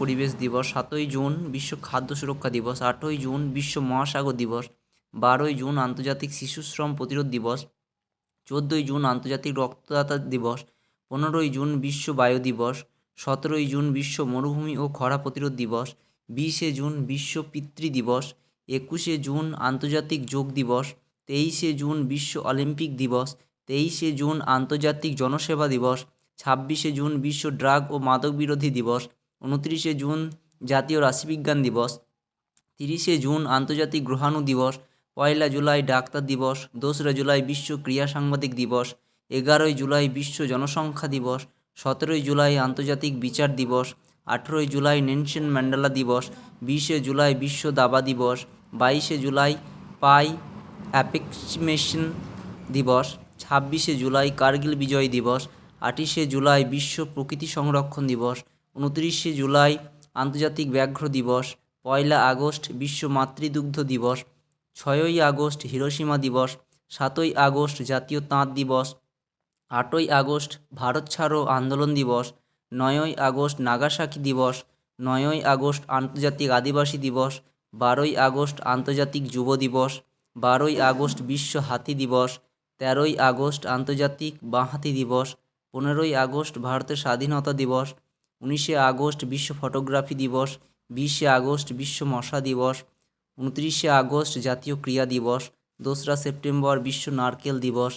পরিবেশ দিবস, সাতই জুন বিশ্ব খাদ্য সুরক্ষা দিবস, আটই জুন বিশ্ব মহাসাগর দিবস, বারোই জুন আন্তর্জাতিক শিশু শ্রম প্রতিরোধ দিবস, চোদ্দোই জুন আন্তর্জাতিক রক্তদাতা দিবস, পনেরোই জুন বিশ্ব বায়ু দিবস, সতেরোই জুন বিশ্ব মরুভূমি ও খরা প্রতিরোধ দিবস, বিশে জুন বিশ্ব পিতৃ দিবস, একুশে জুন আন্তর্জাতিক যোগ দিবস, তেইশে জুন বিশ্ব অলিম্পিক দিবস, তেইশে জুন আন্তর্জাতিক জনসেবা দিবস, ছাব্বিশে জুন বিশ্ব ড্রাগ ও মাদক বিরোধী দিবস উনত্রিশে জুন জাতীয় রাশিবিজ্ঞান দিবস, তিরিশে জুন আন্তর্জাতিক গ্রহাণু দিবস, পয়লা জুলাই ডাক্তার দিবস, দোসরা জুলাই বিশ্ব ক্রিয়া সাংবাদিক দিবস, এগারোই জুলাই বিশ্ব জনসংখ্যা দিবস, সতেরোই জুলাই আন্তর্জাতিক বিচার দিবস, আঠেরোই জুলাই নেনশন ম্যান্ডেলা দিবস, বিশে জুলাই বিশ্ব দাবা দিবস, বাইশে জুলাই পাই অ্যাপেক্সিমেশন দিবস, ছাব্বিশে জুলাই কার্গিল বিজয় দিবস আঠাশে জুলাই বিশ্ব প্রকৃতি সংরক্ষণ দিবস উনত্রিশে জুলাই আন্তর্জাতিক ব্যাঘ্র দিবস, পয়লা আগস্ট বিশ্ব মাতৃদুগ্ধ দিবস, ছয়ই আগস্ট হিরোসীমা দিবস, সাতই আগস্ট জাতীয় তাঁত দিবস, আটই আগস্ট ভারত ছাড়ো আন্দোলন দিবস, নয়ই আগস্ট নাগাসাকি দিবস, নয়ই আগস্ট আন্তর্জাতিক আদিবাসী দিবস, বারোই আগস্ট আন্তর্জাতিক যুব দিবস, বারোই আগস্ট বিশ্ব হাতি দিবস, তেরোই আগস্ট আন্তর্জাতিক বাঁহাতি দিবস, পনেরোই আগস্ট ভারতের স্বাধীনতা দিবস উনিশে আগস্ট বিশ্ব ফটোগ্রাফি দিবস, বিশে আগস্ট বিশ্ব মশা দিবস, উনত্রিশে আগস্ট জাতীয় ক্রীড়া দিবস, দোসরা সেপ্টেম্বর বিশ্ব নারকেল দিবস,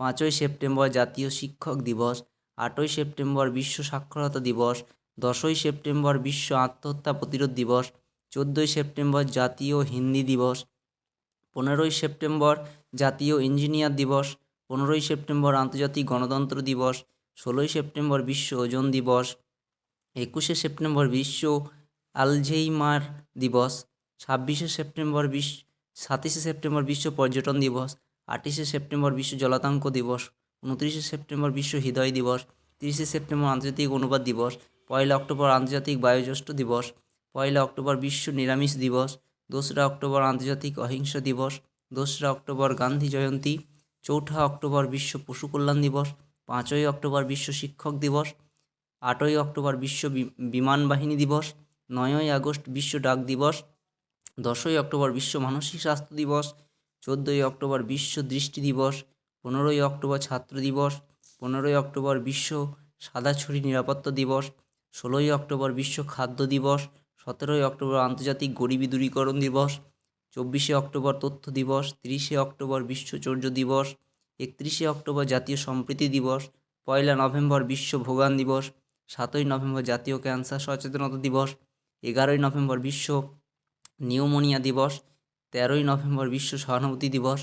পাঁচই সেপ্টেম্বর জাতীয় শিক্ষক দিবস, আটই সেপ্টেম্বর বিশ্ব সাক্ষরতা দিবস, দশই সেপ্টেম্বর বিশ্ব আত্মহত্যা প্রতিরোধ দিবস, চোদ্দোই সেপ্টেম্বর জাতীয় হিন্দি দিবস, পনেরোই সেপ্টেম্বর জাতীয় ইঞ্জিনিয়ার দিবস, পনেরোই সেপ্টেম্বর আন্তর্জাতিক গণতন্ত্র দিবস, ষোলোই সেপ্টেম্বর বিশ্ব ওজন দিবস একুশে সেপ্টেম্বর বিশ্ব আলঝেইমার দিবস, ছাব্বিশে সেপ্টেম্বর বিশ্ব সাতাশে সেপ্টেম্বর বিশ্ব পর্যটন দিবস আঠাশে সেপ্টেম্বর বিশ্ব জলাতঙ্ক দিবস, উনত্রিশে সেপ্টেম্বর বিশ্ব হৃদয় দিবস, তিরিশে সেপ্টেম্বর আন্তর্জাতিক অনুবাদ দিবস, পয়লা অক্টোবর আন্তর্জাতিক বায়োজ্যেষ্ঠ দিবস, পয়লা অক্টোবর বিশ্ব নিরামিষ দিবস, দোসরা অক্টোবর আন্তর্জাতিক অহিংস দিবস, দোসরা অক্টোবর গান্ধী জয়ন্তী, চৌঠা অক্টোবর বিশ্ব পশু কল্যাণ দিবস, পাঁচই অক্টোবর বিশ্ব শিক্ষক দিবস আটই অক্টোবর বিশ্ব বিমান বাহিনী দিবস, নয়ই আগস্ট বিশ্ব ডাক দিবস, দশই অক্টোবর বিশ্ব মানসিক স্বাস্থ্য দিবস, চোদ্দোই অক্টোবর বিশ্ব দৃষ্টি দিবস, পনেরোই অক্টোবর ছাত্র দিবস, পনেরোই অক্টোবর বিশ্ব সাদা ছড়ি নিরাপত্তা দিবস, ষোলোই অক্টোবর বিশ্ব খাদ্য দিবস, সতেরোই অক্টোবর আন্তর্জাতিক গরিবী দূরীকরণ দিবস, চব্বিশে অক্টোবর তথ্য দিবস, তিরিশে অক্টোবর বিশ্ব চৌর্য দিবস, একত্রিশে অক্টোবর জাতীয় সম্প্রীতি দিবস, পয়লা নভেম্বর বিশ্ব ভোগান দিবস সাতই নভেম্বর জাতীয় ক্যান্সার সচেতনতা দিবস, এগারোই নভেম্বর বিশ্ব নিউমোনিয়া দিবস, তেরোই নভেম্বর বিশ্ব সহানুভূতি দিবস